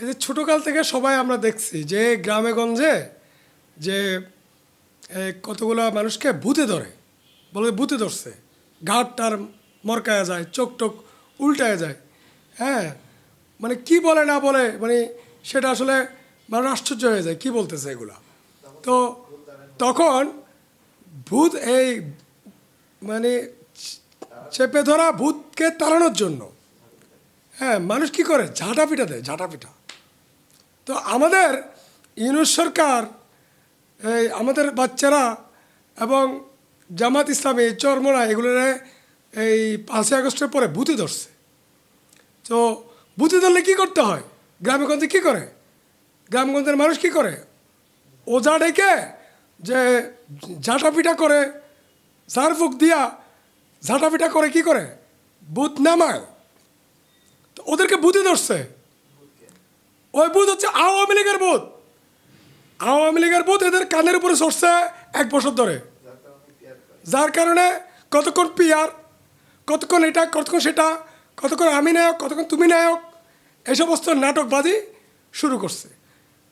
এই যে ছোটোকাল থেকে সবাই আমরা দেখছি যে গ্রামে গঞ্জে যে কতগুলো মানুষকে ভূতে ধরে, বলে ভূতে ধরছে। ঘাট টার মরকায়া যায়, চোখ টোক উল্টায় যায়। হ্যাঁ মানে কি বলে না বলে মানে সেটা আসলে মানুষ আশ্চর্য হয়ে যায়, কি বলতেছে এগুলা? তো তখন ভূত এই মানে চেপে ধরা ভূতকে তাড়ানোর জন্য। হ্যাঁ মানুষ কি করে? ঝাঁটা পিটা দেয়, ঝাঁটা পিটা। তো আমাদের ইউনুস সরকার, এই আমাদের বাচ্চারা এবং জামাত ইসলামী চরমোনা এগুলোর এই পাঁচই আগস্টের পরে বুথে ধরছে। তো বুথে ধরলে কী করতে হয়? গ্রামেগঞ্জে কী করে? গ্রামগঞ্জের মানুষ কী করে? ওজা ডেকে যে ঝাঁটাপিটা করে ঝাড়ফুঁক দিয়া ঝাঁটাপিটা করে কি করে? বুথ নামায়। তো ওদেরকে বুথে ধরছে। ওই বুথ হচ্ছে আওয়ামী লীগের বুথ আওয়ামী লীগের বুথ এদের কানের উপরে চড়ছে এক বছর ধরে। যার কারণে কতক্ষণ পিয়ার, কতক্ষণ এটা, কতক্ষণ সেটা, কতক্ষণ আমি নায়ক, কতক্ষণ তুমি নায়ক, এই সমস্ত নাটকবাজি শুরু করছে।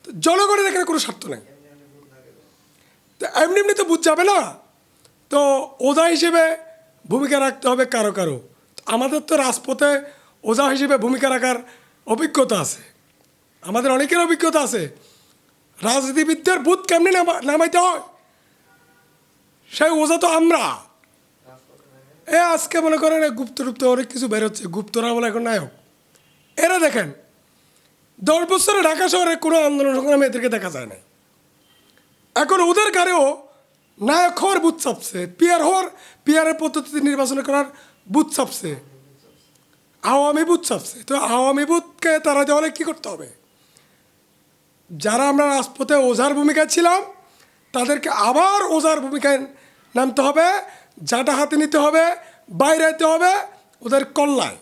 তো জনগণের এখানে কোনো স্বার্থ নেই। তো এমনি এমনি তো বুঝ যাবে না। তো ওজা হিসেবে ভূমিকা রাখতে হবে কারও কারও। আমাদের তো রাজপথে ওজা হিসেবে ভূমিকা রাখার অভিজ্ঞতা আছে। আমাদের অনেকের অভিজ্ঞতা আছে। রাজনীতিবিদদের বুথ কেমনি নামা- নামাইতে হয়? সেই ওজা তো আমরা। এ আজকে মনে করেন গুপ্ত টুপ্ত অনেক কিছু বেরোচ্ছে গুপ্তরা বলে এখন নায়ক। এরা দেখেন, দশ বছরে ঢাকা শহরে কোনো আন্দোলন সংগ্রামে এদেরকে দেখা যায় না এখন ওদের কারেও নায়ক হওয়ার বুথ চাপছে, পিয়ার হওয়ার, পিয়ারের পদ্ধতিতে নির্বাচন করার বুথ চাপছে। আওয়ামী বুথ চাপছে, তো আওয়ামী বুথকে তারা দেওয়ালে কী করতে হবে? যারা আমরা রাজপথে ওঝার ভূমিকায় ছিলাম, তাদেরকে আবার ওঝার ভূমিকায় নামতে হবে জাটা হাতে নিতে হবে, বাইরে যেতে হবে, ওদের কল্যাণ।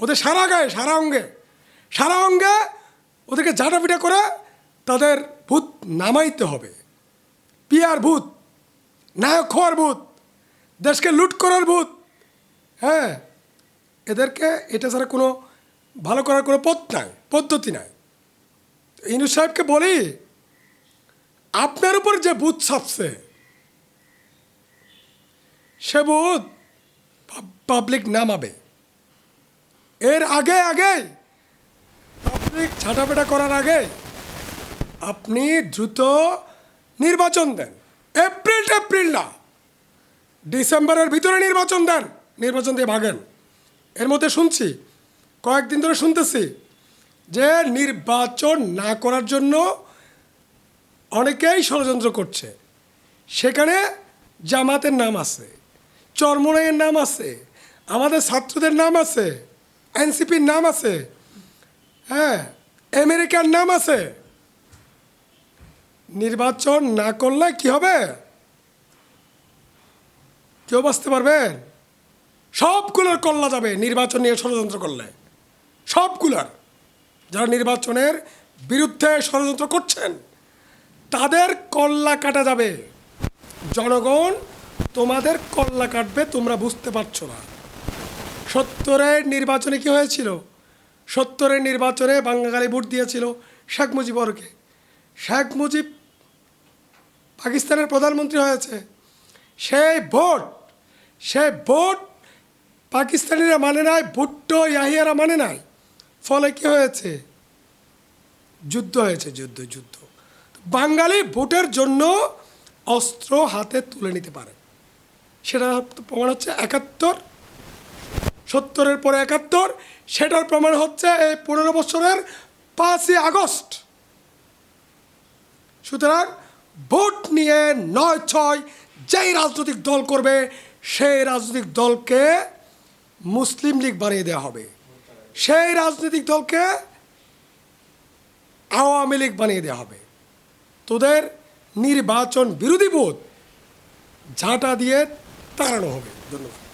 ওদের সারা গায়ে, সারা অঙ্গে সারা অঙ্গে ওদেরকে ঝাঁটাপিটা করে তাদের ভূত নামাইতে হবে। পিয়ার ভূত, নায়ক হওয়ার ভূত, দেশকে লুট করার ভূত হ্যাঁ এদেরকে এটা ছাড়া কোনো, ভালো করার কোনো পথ নাই, পদ্ধতি নাই। ইনু সাহেবকে বলি, আপনার উপর যে বুথ ছাপছে, সে বুথ পাবলিক নামাবে। এর আগে আগে পাবলিক ছাটাপেটা করার আগে আপনি দ্রুত নির্বাচন দেন। এপ্রিল এপ্রিল না, ডিসেম্বরের ভিতরে নির্বাচন দেন, নির্বাচন দিয়ে ভাগেন। এর মধ্যে শুনছি, কয়েকদিন ধরে শুনতেছি যে নির্বাচন না করার জন্য অনেকেই ষড়যন্ত্র করছে। সেখানে জামাতের নাম আছে, চরমনাইয়ের নাম আছে, আমাদের ছাত্রদের নাম আছে, এনসিপির নাম আছে হ্যাঁ আমেরিকার নাম আছে। নির্বাচন না করলে কি হবে? কেউ বাঁচতে পারবেন সবগুলোর কল্লা যাবে নির্বাচন নিয়ে ষড়যন্ত্র করলে। সবগুলার। যারা নির্বাচনের বিরুদ্ধে ষড়যন্ত্র করছেন, তাদের কল্লা কাটা যাবে। জনগণ, তোমাদের কল্লা কাটবে, তোমরা বুঝতে পারছ না। সত্তরের নির্বাচনে কি হয়েছিল? সত্তরের নির্বাচনে বাঙালি ভোট দিয়েছিল শেখ মুজিবরকে শেখ মুজিব পাকিস্তানের প্রধানমন্ত্রী হয়েছে। সেই ভোট সেই ভোট পাকিস্তানিরা মানে নাই, ভুট্টো ইয়াহিয়ারা মানে নাই। ফলে কি হয়েছে? যুদ্ধ হয়েছে, যুদ্ধ যুদ্ধ। বাঙালি ভোটের জন্য অস্ত্র হাতে তুলে নিতে পারে। সেটা প্রমাণ হচ্ছে একাত্তর, সত্তরের পরে একাত্তর, সেটার প্রমাণ হচ্ছে এই পনেরো বছরের পাঁচই আগস্ট। সুতরাং ভোট নিয়ে নয় ছয় যেই রাজনৈতিক দল করবে, সেই রাজনৈতিক দলকে মুসলিম লীগ বানিয়ে দেওয়া হবে। সেই রাজনৈতিক দলকে আওয়ামী লীগ বানিয়ে দেওয়া হবে। তোদের নির্বাচন বিরোধী বোধ ঝাঁটা দিয়ে তাড়ানো হবে। ধন্যবাদ।